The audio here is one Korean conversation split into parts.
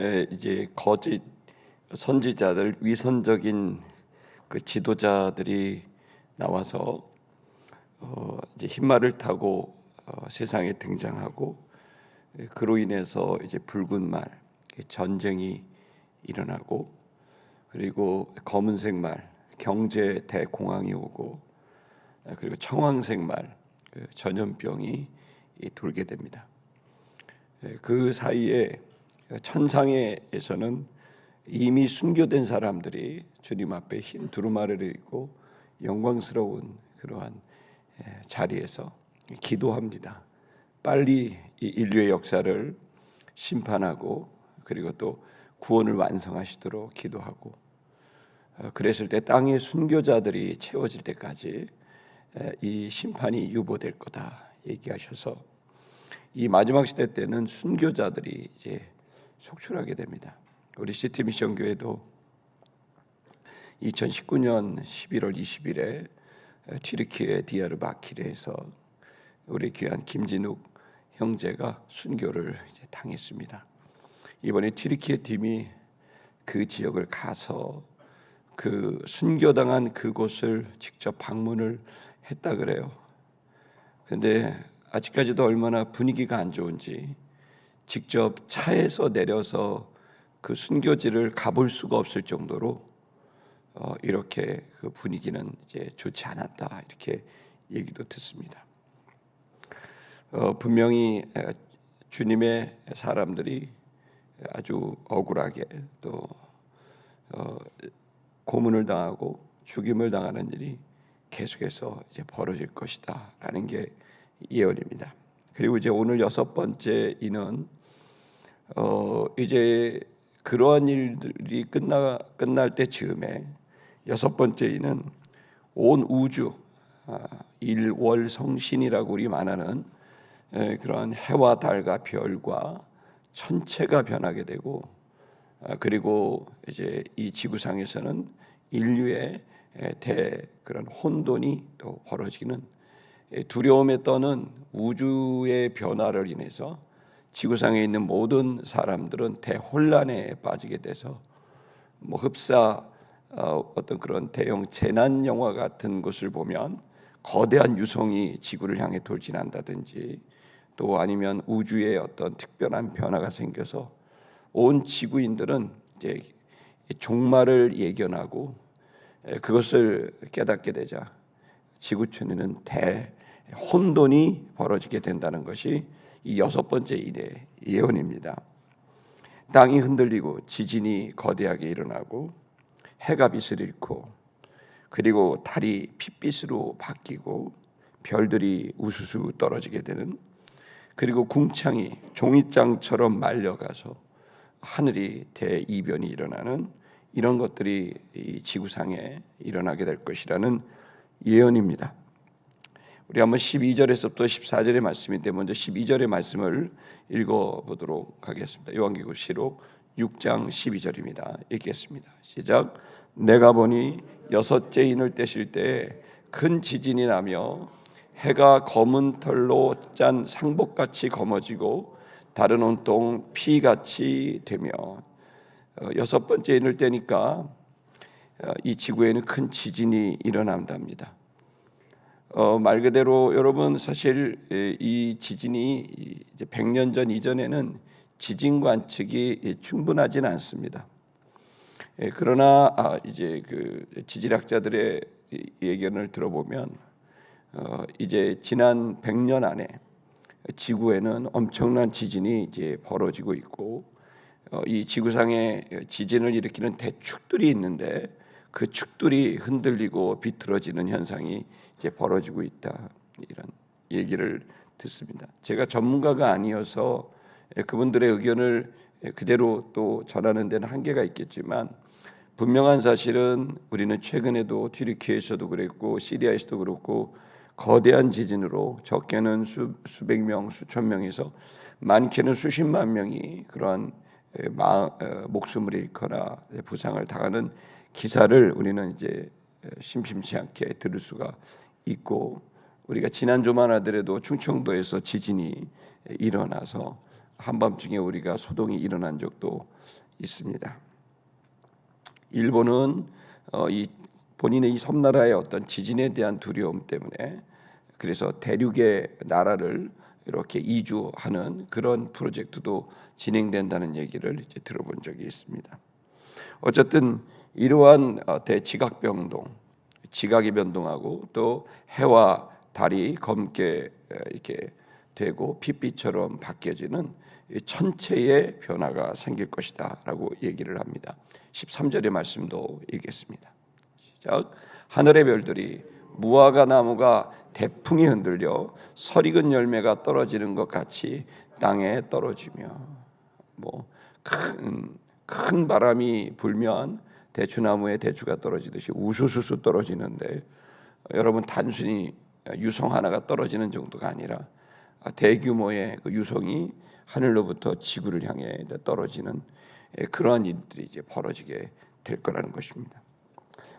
에, 이제 거짓 선지자들 위선적인 그 지도자들이 나와서 어, 이제 흰말을 타고 어, 세상에 등장하고 에, 그로 인해서 이제 붉은 말 전쟁이 일어나고 그리고 검은색 말 경제 대공황이 오고 에, 그리고 청황색 말그 전염병이 이 돌게 됩니다. 에, 그 사이에 천상에서는 이미 순교된 사람들이 주님 앞에 흰 두루마리를 입고 영광스러운 그러한 예, 자리에서 기도합니다. 빨리 이 인류의 역사를 심판하고 그리고 또 구원을 완성하시도록 기도하고 어, 그랬을 때 땅의 순교자들이 채워질 때까지 에, 이 심판이 유보될 거다 얘기하셔서 이 마지막 시대 때는 순교자들이 이제 속출하게 됩니다. 우리 시티 미션 교회도 2019년 11월 20일에 튀르키예 디아르바키르에서 우리 귀한 김진욱 형제가 순교를 이제 당했습니다. 이번에 튀르키예 팀이 그 지역을 가서 그 순교당한 그곳을 직접 방문을 했다 그래요. 근데 아직까지도 얼마나 분위기가 안 좋은지 직접 차에서 내려서 그 순교지를 가볼 수가 없을 정도로 어, 이렇게 그 분위기는 이제 좋지 않았다 이렇게 얘기도 듣습니다. 어, 분명히 에, 주님의 사람들이 아주 억울하게 또 어, 고문을 당하고 죽임을 당하는 일이 계속해서 이제 벌어질 것이다라는 게 예언입니다. 그리고 이제 오늘 여섯 번째 이는 어 이제 그러한 일들이 끝나 끝날 때 즈음에 여섯 번째 이는 온 우주 아, 일월 성신이라고 우리 말하는 에, 그러한 해와 달과 별과 천체가 변하게 되고 아, 그리고 이제 이 지구상에서는 인류의 에, 대 그런 혼돈이 또 벌어지는 에, 두려움에 떠는 우주의 변화를 인해서 지구상에 있는 모든 사람들은 대혼란에 빠지게 돼서 뭐 흡사 어, 어떤 그런 대형 재난 영화 같은 것을 보면 거대한 유성이 지구를 향해 돌진한다든지 또 아니면 우주에 어떤 특별한 변화가 생겨서 온 지구인들은 이제 종말을 예견하고 에, 그것을 깨닫게 되자 지구촌에는 대 혼돈이 벌어지게 된다는 것이 이 여섯 번째 일의 예언입니다. 땅이 흔들리고 지진이 거대하게 일어나고 해가 빛을 잃고 그리고 달이 핏빛으로 바뀌고 별들이 우수수 떨어지게 되는 그리고 궁창이 종이장처럼 말려가서 하늘이 대이변이 일어나는 이런 것들이 이 지구상에 일어나게 될 것이라는 예언입니다. 우리 한번 12절에서부터 14절의 말씀인데 먼저 12절의 말씀을 읽어 보도록 하겠습니다. 요한계시록 6장 12절입니다. 읽겠습니다. 시작. 내가 보니 여섯째 인을 떼실 때 큰 지진이 나며 해가 검은 털로 짠 상복같이 검어지고 다른 온통 피같이 되며 어, 여섯 번째 인을 떼니까 어, 이 지구에는 큰 지진이 일어난답니다. 어, 말 그대로 여러분 사실 이 지진이 이제 100년 전 이전에는 지진 관측이 충분하지는 않습니다. 예, 그러나 아, 이제 그 지질학자들의 예견을 들어보면 어, 이제 지난 100년 안에 지구에는 엄청난 지진이 이제 벌어지고 있고 어, 이 지구상에 지진을 일으키는 대축들이 있는데 그 축들이 흔들리고 비틀어지는 현상이 이제 벌어지고 있다 이런 얘기를 듣습니다. 제가 전문가가 아니어서 그분들의 의견을 그대로 또 전하는 데는 한계가 있겠지만 분명한 사실은 우리는 최근에도 튀르키에서도 그랬고 시리아에서도 그렇고 거대한 지진으로 적게는 수, 수백 명, 수천 명에서 많게는 수십만 명이 그러한 마, 목숨을 잃거나 부상을 당하는 기사를 우리는 이제 심심치 않게 들을 수가 있고 우리가 지난 주만 하더라도 충청도에서 지진이 일어나서 한밤중에 우리가 소동이 일어난 적도 있습니다. 일본은 어, 이 본인의 이 섬나라의 어떤 지진에 대한 두려움 때문에 그래서 대륙의 나라를 이렇게 이주하는 그런 프로젝트도 진행된다는 얘기를 이제 들어본 적이 있습니다. 어쨌든 이러한 어, 대지각 변동, 지각이 변동하고 또 해와 달이 검게 에, 이렇게 되고 핏빛처럼 바뀌어지는 이 천체의 변화가 생길 것이다라고 얘기를 합니다. 13절의 말씀도 읽겠습니다. 시작. 하늘의 별들이 무화과 나무가 대풍이 흔들려 설익은 열매가 떨어지는 것 같이 땅에 떨어지며 뭐 큰 큰 바람이 불면 대추나무에 대추가 떨어지듯이 우수수수 떨어지는데 여러분 단순히 유성 하나가 떨어지는 정도가 아니라 대규모의 그 유성이 하늘로부터 지구를 향해 떨어지는 그러한 일들이 이제 벌어지게 될 거라는 것입니다.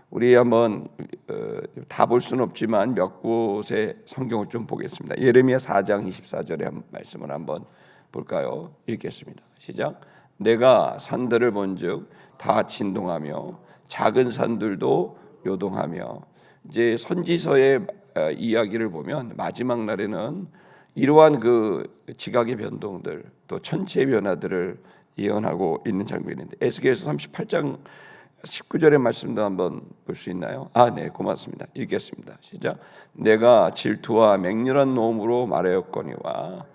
우리 한번 어, 다볼 수는 없지만 몇 곳의 성경을 좀 보겠습니다. 예레미야 4장 24절의 한 말씀을 한번 볼까요? 읽겠습니다. 시작. 내가 산들을 본즉 다 진동하며 작은 산들도 요동하며 이제 선지서의 어, 이야기를 보면 마지막 날에는 이러한 그 지각의 변동들 또 천체의 변화들을 예언하고 있는 장면인데 에스겔서 38장 19절의 말씀도 한번 볼 수 있나요? 아, 네, 고맙습니다. 읽겠습니다. 시작. 내가 질투와 맹렬한 노음으로 말하였거니와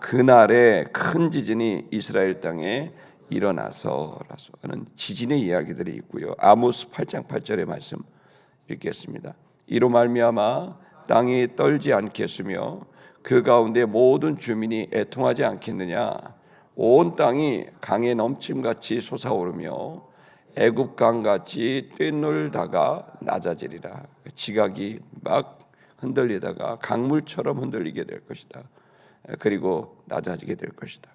그날에 큰 지진이 이스라엘 땅에 일어나서라서 하는 지진의 이야기들이 있고요. 아모스 8장 8절의 말씀 읽겠습니다. 이로 말미암아 땅이 떨지 않겠으며 그 가운데 모든 주민이 애통하지 않겠느냐 온 땅이 강에 넘침같이 솟아오르며 애굽 강같이 뛰놀다가 낮아지리라 지각이 막 흔들리다가 강물처럼 흔들리게 될 것이다 그리고 낮아지게 될 것이다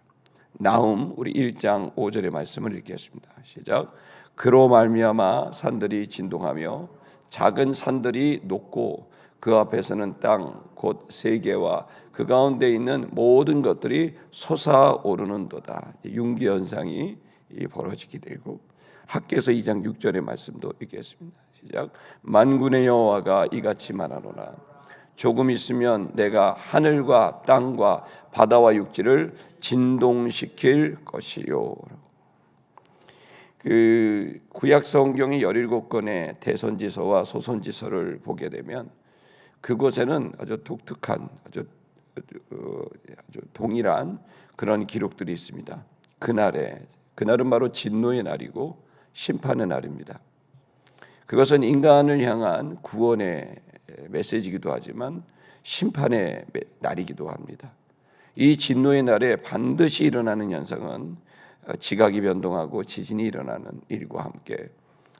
나움 우리 1장 5절의 말씀을 읽겠습니다 시작 그로 말미암아 산들이 진동하며 작은 산들이 녹고 그 앞에서는 땅 곧 세계와 그 가운데 있는 모든 것들이 솟아오르는도다. 윤기 현상이 벌어지게 되고 학계에서 2장 6절의 말씀도 읽겠습니다. 시작. 만군의 여호와가 이같이 말하노라. 조금 있으면 내가 하늘과 땅과 바다와 육지를 진동시킬 것이요. 그 구약 성경의 17권의 대선지서와 소선지서를 보게 되면 그곳에는 아주 독특한 아주 어, 아주 동일한 그런 기록들이 있습니다. 그날에 그날은 바로 진노의 날이고 심판의 날입니다. 그것은 인간을 향한 구원의 메시지이기도 하지만 심판의 날이기도 합니다. 이 진노의 날에 반드시 일어나는 현상은 지각이 변동하고 지진이 일어나는 일과 함께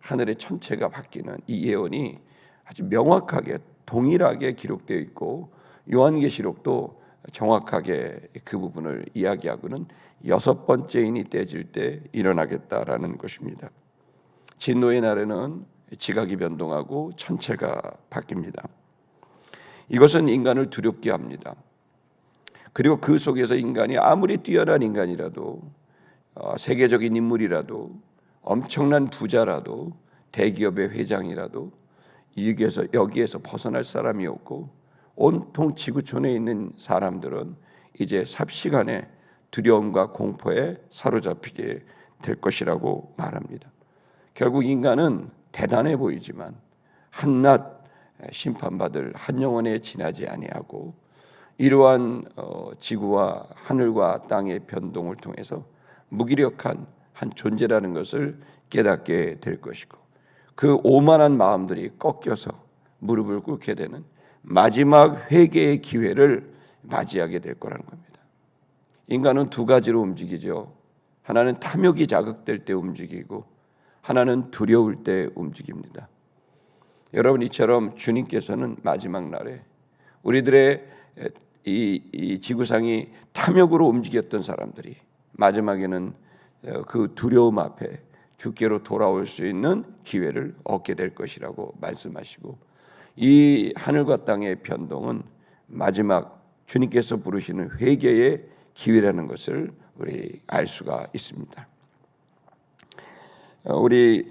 하늘의 천체가 바뀌는 이 예언이 아주 명확하게 동일하게 기록되어 있고 요한계시록도 정확하게 그 부분을 이야기하고는 여섯 번째 인이 떼질 때 일어나겠다라는 것입니다. 진노의 날에는 지각이 변동하고 천체가 바뀝니다. 이것은 인간을 두렵게 합니다. 그리고 그 속에서 인간이 아무리 뛰어난 인간이라도 어, 세계적인 인물이라도 엄청난 부자라도 대기업의 회장이라도 여기에서 여기에서 벗어날 사람이 없고 온통 지구촌에 있는 사람들은 이제 삽시간에 두려움과 공포에 사로잡히게 될 것이라고 말합니다. 결국 인간은 대단해 보이지만 한낱 심판받을 한 영혼에 지나지 아니하고 이러한 어, 지구와 하늘과 땅의 변동을 통해서 무기력한 한 존재라는 것을 깨닫게 될 것이고 그 오만한 마음들이 꺾여서 무릎을 꿇게 되는 마지막 회개의 기회를 맞이하게 될 거라는 겁니다. 인간은 두 가지로 움직이죠. 하나는 탐욕이 자극될 때 움직이고 하나는 두려울 때 움직입니다. 여러분 이처럼 주님께서는 마지막 날에 우리들의 이, 이 지구상이 탐욕으로 움직였던 사람들이 마지막에는 그 두려움 앞에 주께로 돌아올 수 있는 기회를 얻게 될 것이라고 말씀하시고 이 하늘과 땅의 변동은 마지막 주님께서 부르시는 회개의 기회라는 것을 우리 알 수가 있습니다. 어, 우리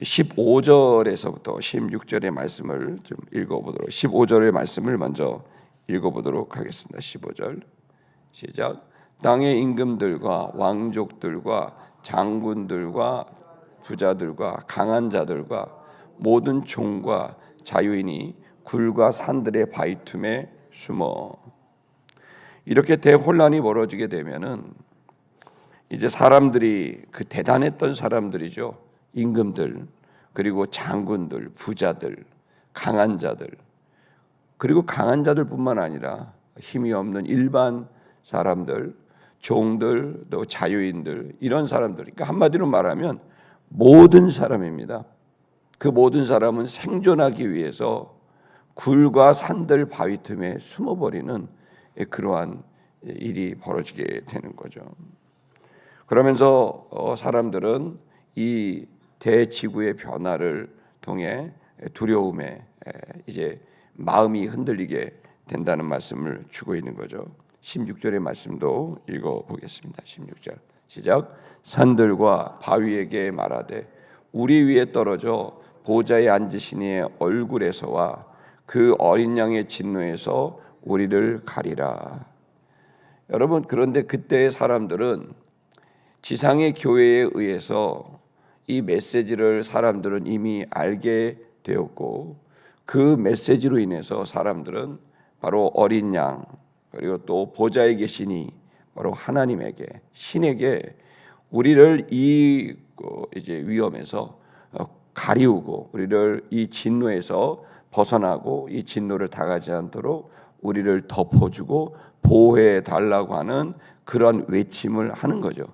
15절에서부터 16절의 말씀을 좀 읽어보도록 15절의 말씀을 먼저 읽어보도록 하겠습니다. 15절 시작. 땅의 임금들과 왕족들과 장군들과 부자들과 강한 자들과 모든 종과 자유인이 굴과 산들의 바위틈에 숨어 이렇게 대혼란이 벌어지게 되면은 이제 사람들이 그 대단했던 사람들이죠. 임금들 그리고 장군들, 부자들, 강한 자들 그리고 강한 자들뿐만 아니라 힘이 없는 일반 사람들, 종들, 또 자유인들 이런 사람들. 그러니까 한마디로 말하면 모든 사람입니다. 그 모든 사람은 생존하기 위해서 굴과 산들 바위 틈에 숨어버리는 그러한 일이 벌어지게 되는 거죠. 그러면서 어, 사람들은 이 대지구의 변화를 통해 두려움에 이제 마음이 흔들리게 된다는 말씀을 주고 있는 거죠. 16절의 말씀도 읽어 보겠습니다. 16절. 시작. 산들과 바위에게 말하되 우리 위에 떨어져 보좌에 앉으시니의 얼굴에서와 그 어린 양의 진노에서 우리를 가리라. 여러분 그런데 그때의 사람들은 지상의 교회에 의해서 이 메시지를 사람들은 이미 알게 되었고 그 메시지로 인해서 사람들은 바로 어린 양 그리고 또 보좌에 계시니 바로 하나님에게 신에게 우리를 이그 이제 위험에서 어, 가리우고 우리를 이 진노에서 벗어나고 이 진노를 당하지 않도록 우리를 덮어주고 보호해 달라고 하는 그런 외침을 하는 거죠.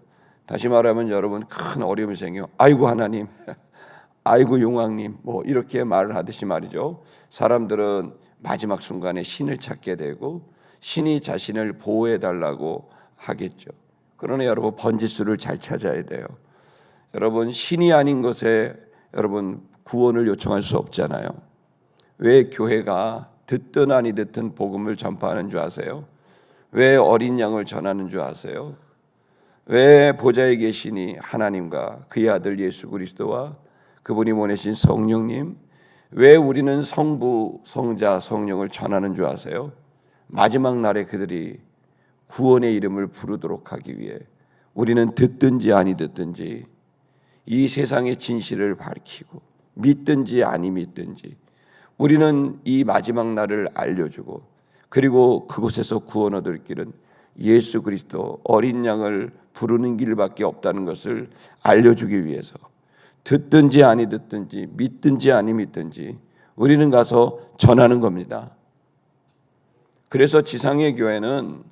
다시 말하면 여러분 큰 어려움이 생겨. 아이고 하나님, 아이고 용왕님, 뭐 이렇게 말을 하듯이 말이죠. 사람들은 마지막 순간에 신을 찾게 되고 신이 자신을 보호해 달라고 하겠죠. 그러나 여러분 번지수를 잘 찾아야 돼요. 여러분 신이 아닌 것에 여러분 구원을 요청할 수 없잖아요. 왜 교회가 듣든 아니 듣든 복음을 전파하는 줄 아세요? 왜 어린 양을 전하는 줄 아세요? 왜 보좌에 계시니 하나님과 그의 아들 예수 그리스도와 그분이 보내신 성령님 왜 우리는 성부, 성자, 성령을 전하는 줄 아세요? 마지막 날에 그들이 구원의 이름을 부르도록 하기 위해 우리는 듣든지 아니 듣든지 이 세상의 진실을 밝히고 믿든지 아니 믿든지 우리는 이 마지막 날을 알려주고 그리고 그곳에서 구원 얻을 길은 예수 그리스도 어린 양을 부르는 길밖에 없다는 것을 알려주기 위해서 듣든지 아니 듣든지 믿든지 아니 믿든지 우리는 가서 전하는 겁니다. 그래서 지상의 교회는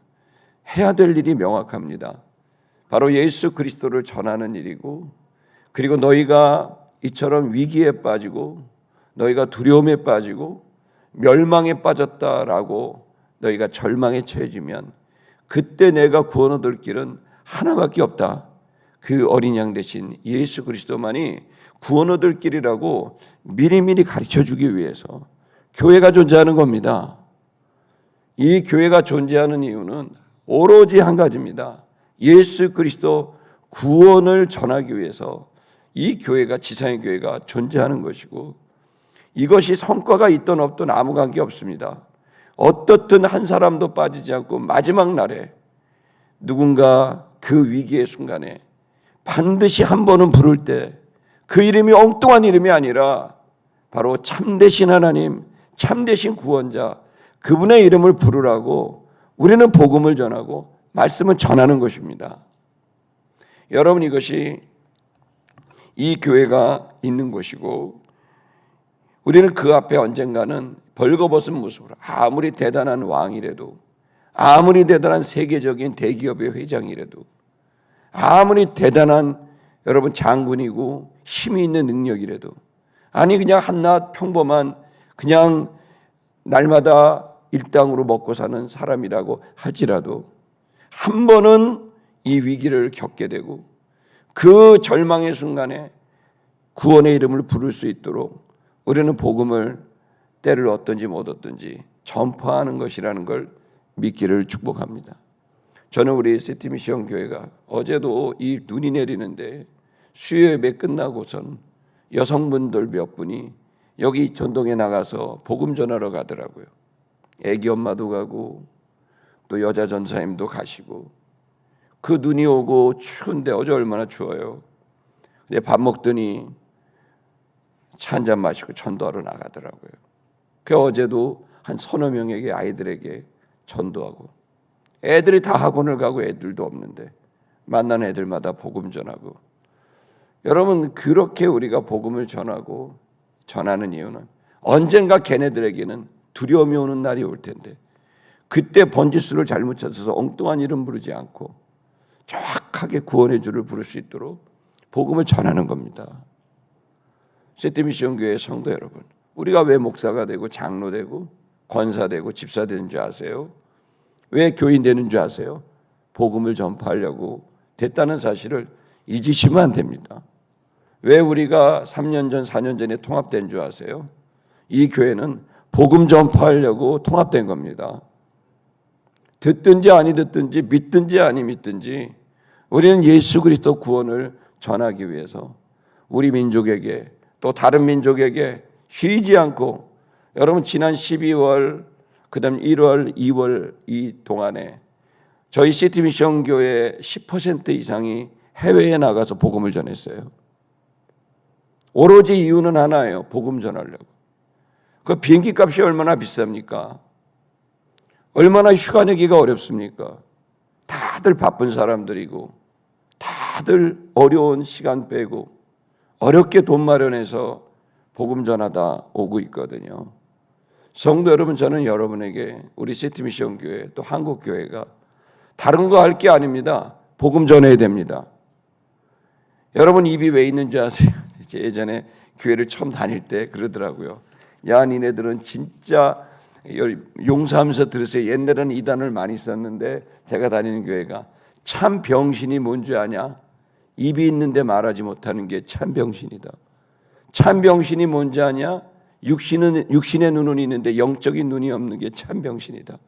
해야 될 일이 명확합니다. 바로 예수 그리스도를 전하는 일이고 그리고 너희가 이처럼 위기에 빠지고 너희가 두려움에 빠지고 멸망에 빠졌다라고 너희가 절망에 처해지면 그때 내가 구원 얻을 길은 하나밖에 없다. 그 어린 양 대신 예수 그리스도만이 구원 얻을 길이라고 미리미리 가르쳐 주기 위해서 교회가 존재하는 겁니다. 이 교회가 존재하는 이유는 오로지 한 가지입니다. 예수 그리스도 구원을 전하기 위해서 이 교회가 지상의 교회가 존재하는 것이고 이것이 성과가 있든 없든 아무 관계 없습니다. 어떻든 한 사람도 빠지지 않고 마지막 날에 누군가 그 위기의 순간에 반드시 한 번은 부를 때 그 이름이 엉뚱한 이름이 아니라 바로 참되신 하나님, 참되신 구원자, 그분의 이름을 부르라고 우리는 복음을 전하고 말씀을 전하는 것입니다. 여러분 이것이 이 교회가 있는 곳이고 우리는 그 앞에 언젠가는 벌거벗은 모습으로 아무리 대단한 왕이라도 아무리 대단한 세계적인 대기업의 회장이라도 아무리 대단한 여러분 장군이고 힘이 있는 능력이라도 아니 그냥 한낱 평범한 그냥 날마다 일당으로 먹고 사는 사람이라고 할지라도 한 번은 이 위기를 겪게 되고 그 절망의 순간에 구원의 이름을 부를 수 있도록 우리는 복음을 때를 얻든지 못 얻든지 전파하는 것이라는 걸 믿기를 축복합니다. 저는 우리 시티 미션 교회가 어제도 이 눈이 내리는데 수요 예배 끝나고선 여성분들 몇 분이 여기 전동에 나가서 복음 전하러 가더라고요. 애기 엄마도 가고 또 여자 전사님도 가시고 그 눈이 오고 추운데 어제 얼마나 추워요. 근데 밥 먹더니 차 한 잔 마시고 전도하러 나가더라고요. 그 어제도 한 서너 명에게 아이들에게 전도하고 애들이 다 학원을 가고 애들도 없는데 만나는 애들마다 복음 전하고 여러분 그렇게 우리가 복음을 전하고 전하는 이유는 언젠가 걔네들에게는 두려움이 오는 날이 올 텐데 그때 번지수를 잘못 찾아서 엉뚱한 이름 부르지 않고 정확하게 구원의 줄을 부를 수 있도록 복음을 전하는 겁니다. 세티미션 교회 성도 여러분, 우리가 왜 목사가 되고 장로 되고 권사 되고 집사 되는 줄 아세요? 왜 교인 되는 줄 아세요? 복음을 전파하려고 됐다는 사실을 잊으시면 안 됩니다. 왜 우리가 3년 전, 4년 전에 통합된 줄 아세요? 이 교회는 복음 전파하려고 통합된 겁니다. 듣든지 아니 듣든지 믿든지 아니 믿든지 우리는 예수 그리스도 구원을 전하기 위해서 우리 민족에게 또 다른 민족에게 쉬지 않고 여러분 지난 12월 그다음 1월, 2월 이 동안에 저희 시티 미션 교회 10% 이상이 해외에 나가서 복음을 전했어요. 오로지 이유는 하나예요. 복음 전하려고. 그 비행기 값이 얼마나 비쌉니까? 얼마나 휴가 내기가 어렵습니까? 다들 바쁜 사람들이고 다들 어려운 시간 빼고 어렵게 돈 마련해서 복음 전하다 오고 있거든요. 성도 여러분 저는 여러분에게 우리 시티 미션 교회 또 한국 교회가 다른 거 할 게 아닙니다. 복음 전해야 됩니다. 여러분 입이 왜 있는지 아세요? 제 예전에 교회를 처음 다닐 때 그러더라고요. 야 니네들은 진짜 용서하면서 들으세요. 옛날에는 이단을 많이 썼는데 제가 다니는 교회가 참 병신이 뭔지 아냐? 입이 있는데 말하지 못하는 게 참 병신이다. 참 병신이 뭔지 아냐? 육신은 육신의 눈은 있는데 영적인 눈이 없는 게 참 병신이다.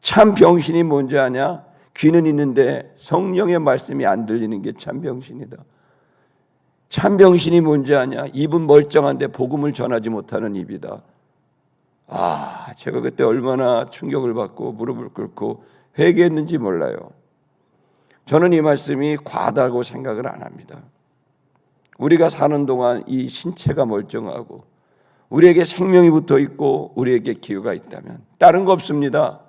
참 병신이 뭔지 아냐? 귀는 있는데 성령의 말씀이 안 들리는 게 참 병신이다. 참 병신이 뭔지 아냐? 입은 멀쩡한데 복음을 전하지 못하는 입이다. 아, 제가 그때 얼마나 충격을 받고 무릎을 꿇고 회개했는지 몰라요. 저는 이 말씀이 과하다고 생각을 안 합니다. 우리가 사는 동안 이 신체가 멀쩡하고 우리에게 생명이 붙어 있고 우리에게 기회가 있다면 다른 거 없습니다.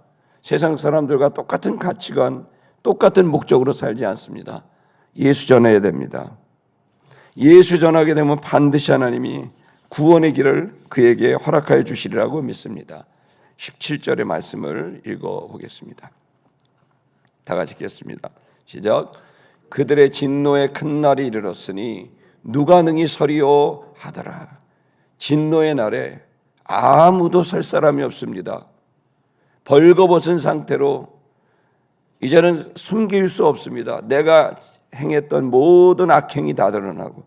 세상 사람들과 똑같은 가치관, 똑같은 목적으로 살지 않습니다. 예수 전해야 됩니다. 예수 전하게 되면 반드시 하나님이 구원의 길을 그에게 허락하여 주시리라고 믿습니다. 17절의 말씀을 읽어 보겠습니다. 다 같이 읽겠습니다. 시작. 그들의 진노의 큰 날이 이르렀으니 누가 능히 서리오 하더라. 진노의 날에 아무도 설 사람이 없습니다. 벌거벗은 상태로 이제는 숨길 수 없습니다. 내가 행했던 모든 악행이 다 드러나고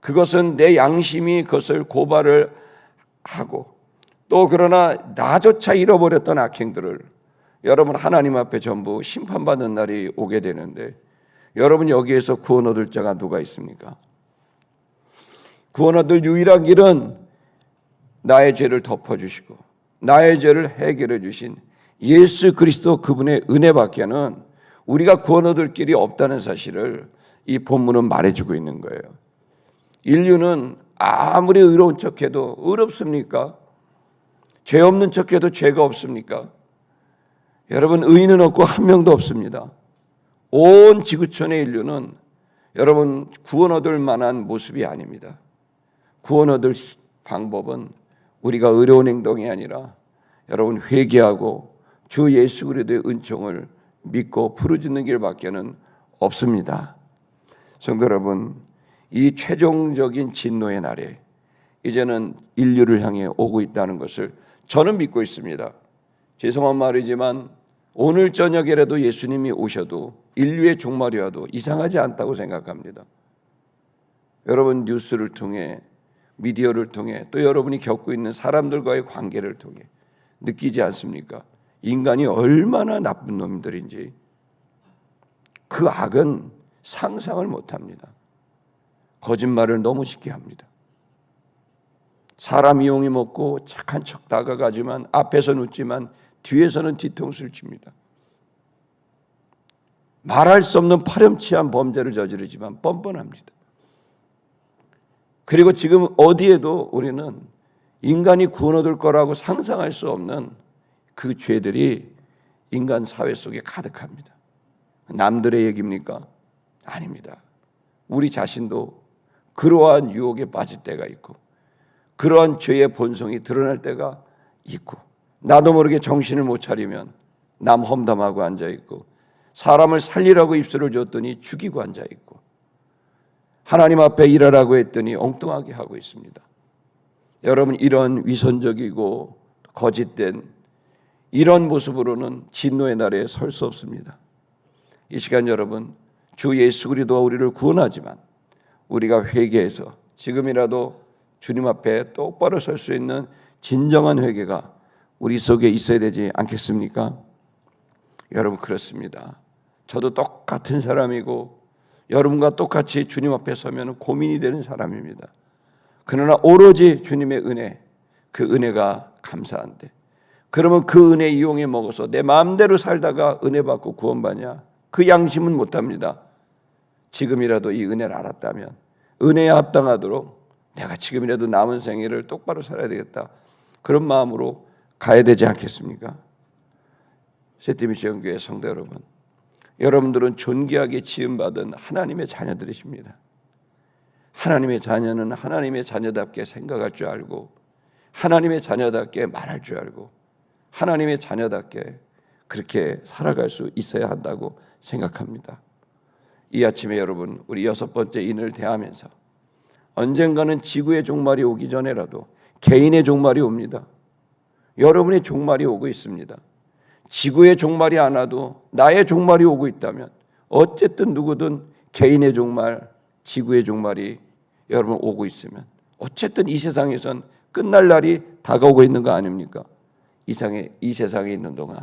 그것은 내 양심이 그것을 고발을 하고 또 그러나 나조차 잃어버렸던 악행들을 여러분 하나님 앞에 전부 심판받는 날이 오게 되는데 여러분 여기에서 구원 얻을 자가 누가 있습니까? 구원 얻을 유일한 길은 나의 죄를 덮어주시고 나의 죄를 해결해 주신 예수 그리스도 그분의 은혜밖에는 우리가 구원 얻을 길이 없다는 사실을 이 본문은 말해주고 있는 거예요. 인류는 아무리 의로운 척해도 의롭습니까? 죄 없는 척해도 죄가 없습니까? 여러분 의인은 없고 한 명도 없습니다. 온 지구촌의 인류는 여러분 구원 얻을 만한 모습이 아닙니다. 구원 얻을 방법은 우리가 의로운 행동이 아니라 여러분 회개하고 주 예수 그리스도의 은총을 믿고 부르짖는 길밖에는 없습니다. 성도 여러분, 이 최종적인 진노의 날에 이제는 인류를 향해 오고 있다는 것을 저는 믿고 있습니다. 죄송한 말이지만 오늘 저녁에라도 예수님이 오셔도 인류의 종말이 와도 이상하지 않다고 생각합니다. 여러분 뉴스를 통해 미디어를 통해 또 여러분이 겪고 있는 사람들과의 관계를 통해 느끼지 않습니까? 인간이 얼마나 나쁜 놈들인지 그 악은 상상을 못 합니다. 거짓말을 너무 쉽게 합니다. 사람 이용해 먹고 착한 척 다가가지만 앞에서는 웃지만 뒤에서는 뒤통수를 칩니다. 말할 수 없는 파렴치한 범죄를 저지르지만 뻔뻔합니다. 그리고 지금 어디에도 우리는 인간이 구원 얻을 거라고 상상할 수 없는 그 죄들이 인간 사회 속에 가득합니다. 남들의 얘기입니까? 아닙니다. 우리 자신도 그러한 유혹에 빠질 때가 있고 그러한 죄의 본성이 드러날 때가 있고 나도 모르게 정신을 못 차리면 남 험담하고 앉아 있고 사람을 살리라고 입술을 줬더니 죽이고 앉아 있고 하나님 앞에 일하라고 했더니 엉뚱하게 하고 있습니다. 여러분 이런 위선적이고 거짓된 이런 모습으로는 진노의 날에 설 수 없습니다. 이 시간 여러분 주 예수 그리스도가 우리를 구원하지만 우리가 회개해서 지금이라도 주님 앞에 똑바로 설 수 있는 진정한 회개가 우리 속에 있어야 되지 않겠습니까? 여러분 그렇습니다. 저도 똑같은 사람이고 여러분과 똑같이 주님 앞에 서면 고민이 되는 사람입니다. 그러나 오로지 주님의 은혜, 그 은혜가 감사한데 그러면 그 은혜 이용해 먹어서 내 마음대로 살다가 은혜 받고 구원받냐? 그 양심은 못합니다. 지금이라도 이 은혜를 알았다면 은혜에 합당하도록 내가 지금이라도 남은 생애를 똑바로 살아야 되겠다. 그런 마음으로 가야 되지 않겠습니까? 세티미시온교회 성도 여러분, 여러분들은 존귀하게 지음받은 하나님의 자녀들이십니다. 하나님의 자녀는 하나님의 자녀답게 생각할 줄 알고 하나님의 자녀답게 말할 줄 알고 하나님의 자녀답게 그렇게 살아갈 수 있어야 한다고 생각합니다. 이 아침에 여러분 우리 여섯 번째 인을 대하면서 언젠가는 지구의 종말이 오기 전에라도 개인의 종말이 옵니다. 여러분의 종말이 오고 있습니다. 지구의 종말이 안 와도 나의 종말이 오고 있다면 어쨌든 누구든 개인의 종말, 지구의 종말이 여러분 오고 있으면 어쨌든 이 세상에선 끝날 날이 다가오고 있는 거 아닙니까? 이상에 이 세상에 있는 동안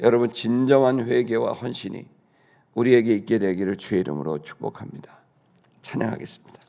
여러분 진정한 회개와 헌신이 우리에게 있게 되기를 주의 이름으로 축복합니다. 찬양하겠습니다.